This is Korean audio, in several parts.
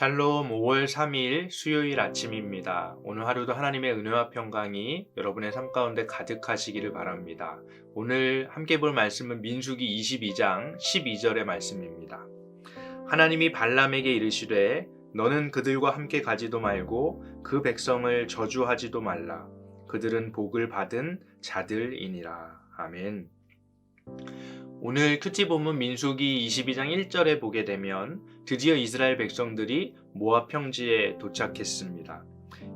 샬롬 5월 3일 수요일 아침입니다. 오늘 하루도 하나님의 은혜와 평강이 여러분의 삶 가운데 가득하시기를 바랍니다. 오늘 함께 볼 말씀은 민수기 22장 12절의 말씀입니다. 하나님이 발람에게 이르시되 너는 그들과 함께 가지도 말고 그 백성을 저주하지도 말라. 그들은 복을 받은 자들이니라. 아멘. 오늘 큐티 본문 민수기 22장 1절에 보게 되면 드디어 이스라엘 백성들이 모압 평지에 도착했습니다.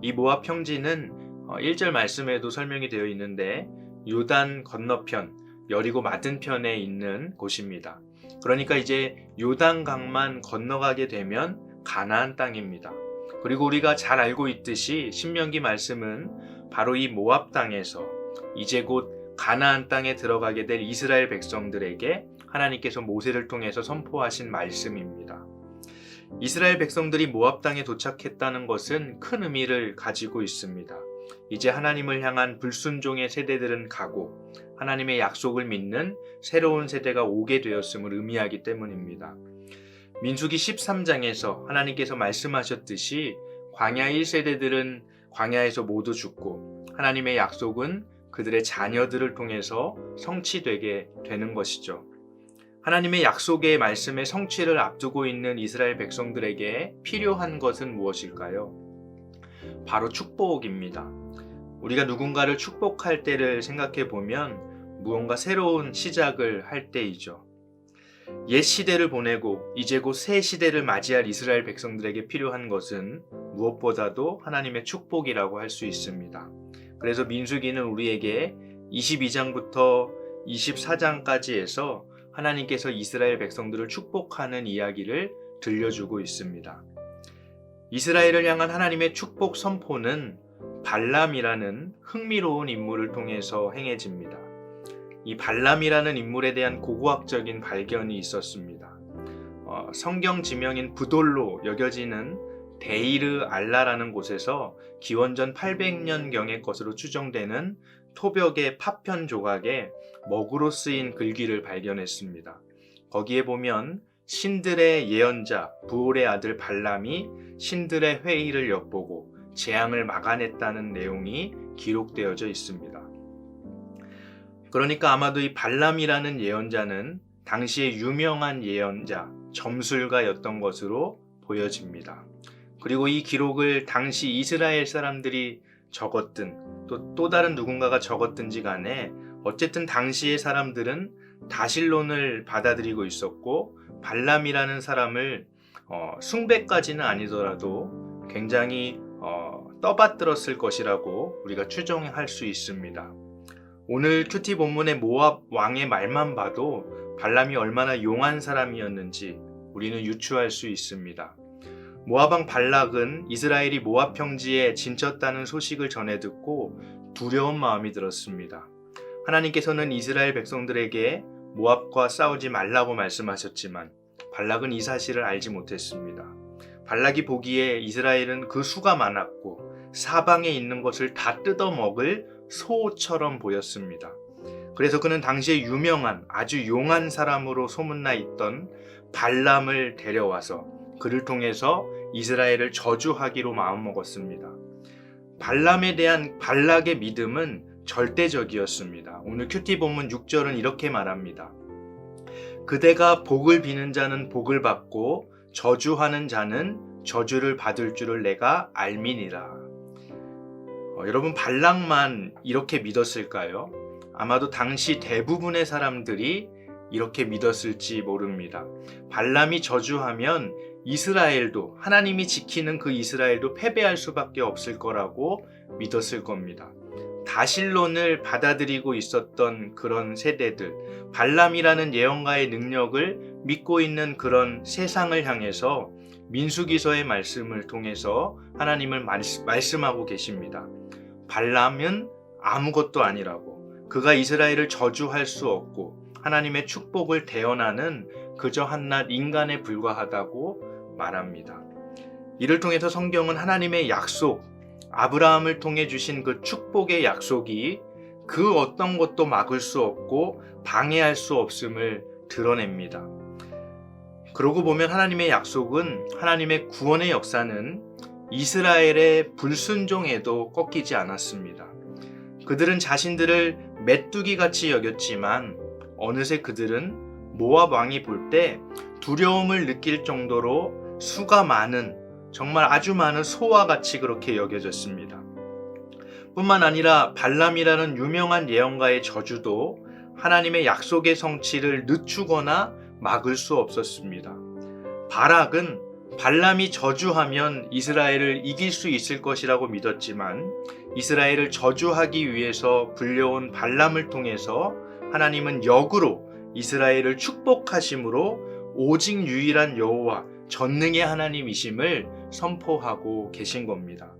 이 모압 평지는 1절 말씀에도 설명이 되어 있는데 요단 건너편 여리고 맞은편에 있는 곳입니다. 그러니까 이제 요단강만 건너가게 되면 가나안 땅입니다. 그리고 우리가 잘 알고 있듯이 신명기 말씀은 바로 이 모압 땅에서 이제 곧 가나안 땅에 들어가게 될 이스라엘 백성들에게 하나님께서 모세를 통해서 선포하신 말씀입니다. 이스라엘 백성들이 모압 땅에 도착했다는 것은 큰 의미를 가지고 있습니다. 이제 하나님을 향한 불순종의 세대들은 가고 하나님의 약속을 믿는 새로운 세대가 오게 되었음을 의미하기 때문입니다. 민수기 13장에서 하나님께서 말씀하셨듯이 광야 1세대들은 광야에서 모두 죽고 하나님의 약속은 그들의 자녀들을 통해서 성취되게 되는 것이죠. 하나님의 약속의 말씀의 성취를 앞두고 있는 이스라엘 백성들에게 필요한 것은 무엇일까요? 바로 축복입니다. 우리가 누군가를 축복할 때를 생각해 보면 무언가 새로운 시작을 할 때이죠. 옛 시대를 보내고 이제 곧 새 시대를 맞이할 이스라엘 백성들에게 필요한 것은 무엇보다도 하나님의 축복이라고 할 수 있습니다. 그래서 민수기는 우리에게 22장부터 24장까지 해서 하나님께서 이스라엘 백성들을 축복하는 이야기를 들려주고 있습니다. 이스라엘을 향한 하나님의 축복 선포는 발람이라는 흥미로운 인물을 통해서 행해집니다. 이 발람이라는 인물에 대한 고고학적인 발견이 있었습니다. 어, 성경 지명인 부돌로 여겨지는 데이르 알라라는 곳에서 기원전 800년경의 것으로 추정되는 토벽의 파편 조각에 먹으로 쓰인 글귀를 발견했습니다. 거기에 보면 신들의 예언자 부올의 아들 발람이 신들의 회의를 엿보고 재앙을 막아냈다는 내용이 기록되어져 있습니다. 그러니까 아마도 이 발람이라는 예언자는 당시의 유명한 예언자, 점술가였던 것으로 보여집니다. 그리고 이 기록을 당시 이스라엘 사람들이 적었든 또, 또 다른 누군가가 적었든지 간에 어쨌든 당시의 사람들은 다실론을 받아들이고 있었고 발람이라는 사람을 어, 숭배까지는 아니더라도 굉장히 어, 떠받들었을 것이라고 우리가 추정할 수 있습니다. 오늘 큐티 본문의 모압 왕의 말만 봐도 발람이 얼마나 용한 사람이었는지 우리는 유추할 수 있습니다. 모압왕 발락은 이스라엘이 모압 평지에 진쳤다는 소식을 전해 듣고 두려운 마음이 들었습니다. 하나님께서는 이스라엘 백성들에게 모압과 싸우지 말라고 말씀하셨지만 발락은 이 사실을 알지 못했습니다. 발락이 보기에 이스라엘은 그 수가 많았고 사방에 있는 것을 다 뜯어 먹을 소처럼 보였습니다. 그래서 그는 당시에 유명한 아주 용한 사람으로 소문나 있던 발람을 데려와서 그를 통해서 이스라엘을 저주하기로 마음먹었습니다. 발람에 대한 발락의 믿음은 절대적이었습니다. 오늘 큐티 본문 6절은 이렇게 말합니다. 그대가 복을 비는 자는 복을 받고 저주하는 자는 저주를 받을 줄을 내가 알미니라. 어, 여러분 발락만 이렇게 믿었을까요? 아마도 당시 대부분의 사람들이 이렇게 믿었을지 모릅니다. 발람이 저주하면 이스라엘도 하나님이 지키는 그 이스라엘도 패배할 수밖에 없을 거라고 믿었을 겁니다. 다실론을 받아들이고 있었던 그런 세대들, 발람이라는 예언가의 능력을 믿고 있는 그런 세상을 향해서 민수기서의 말씀을 통해서 하나님을 말씀하고 계십니다. 발람은 아무것도 아니라고, 그가 이스라엘을 저주할 수 없고, 하나님의 축복을 대언하는 그저 한낱 인간에 불과하다고 말합니다. 이를 통해서 성경은 하나님의 약속, 아브라함을 통해 주신 그 축복의 약속이 그 어떤 것도 막을 수 없고 방해할 수 없음을 드러냅니다. 그러고 보면 하나님의 약속은 하나님의 구원의 역사는 이스라엘의 불순종에도 꺾이지 않았습니다. 그들은 자신들을 메뚜기 같이 여겼지만 어느새 그들은 모압 왕이 볼 때 두려움을 느낄 정도로 수가 많은 정말 아주 많은 소와 같이 그렇게 여겨졌습니다. 뿐만 아니라 발람이라는 유명한 예언가의 저주도 하나님의 약속의 성취를 늦추거나 막을 수 없었습니다. 바락은 발람이 저주하면 이스라엘을 이길 수 있을 것이라고 믿었지만 이스라엘을 저주하기 위해서 불려온 발람을 통해서 하나님은 역으로 이스라엘을 축복하심으로 오직 유일한 여호와 전능의 하나님이심을 선포하고 계신 겁니다.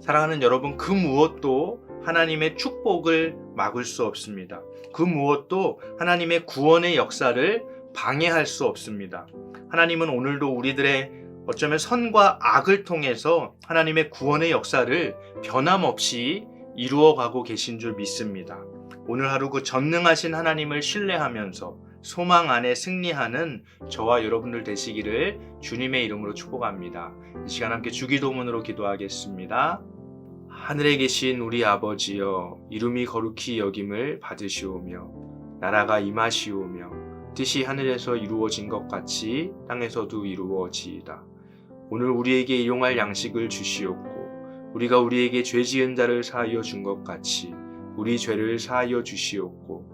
사랑하는 여러분, 그 무엇도 하나님의 축복을 막을 수 없습니다. 그 무엇도 하나님의 구원의 역사를 방해할 수 없습니다. 하나님은 오늘도 우리들의 어쩌면 선과 악을 통해서 하나님의 구원의 역사를 변함없이 이루어가고 계신 줄 믿습니다. 오늘 하루 그 전능하신 하나님을 신뢰하면서 소망 안에 승리하는 저와 여러분들 되시기를 주님의 이름으로 축복합니다. 이 시간 함께 주기도문으로 기도하겠습니다. 하늘에 계신 우리 아버지여 이름이 거룩히 여김을 받으시오며 나라가 임하시오며 뜻이 하늘에서 이루어진 것 같이 땅에서도 이루어지이다. 오늘 우리에게 일용할 양식을 주시옵고 우리가 우리에게 죄 지은 자를 사하여 준 것 같이 우리 죄를 사하여 주시옵고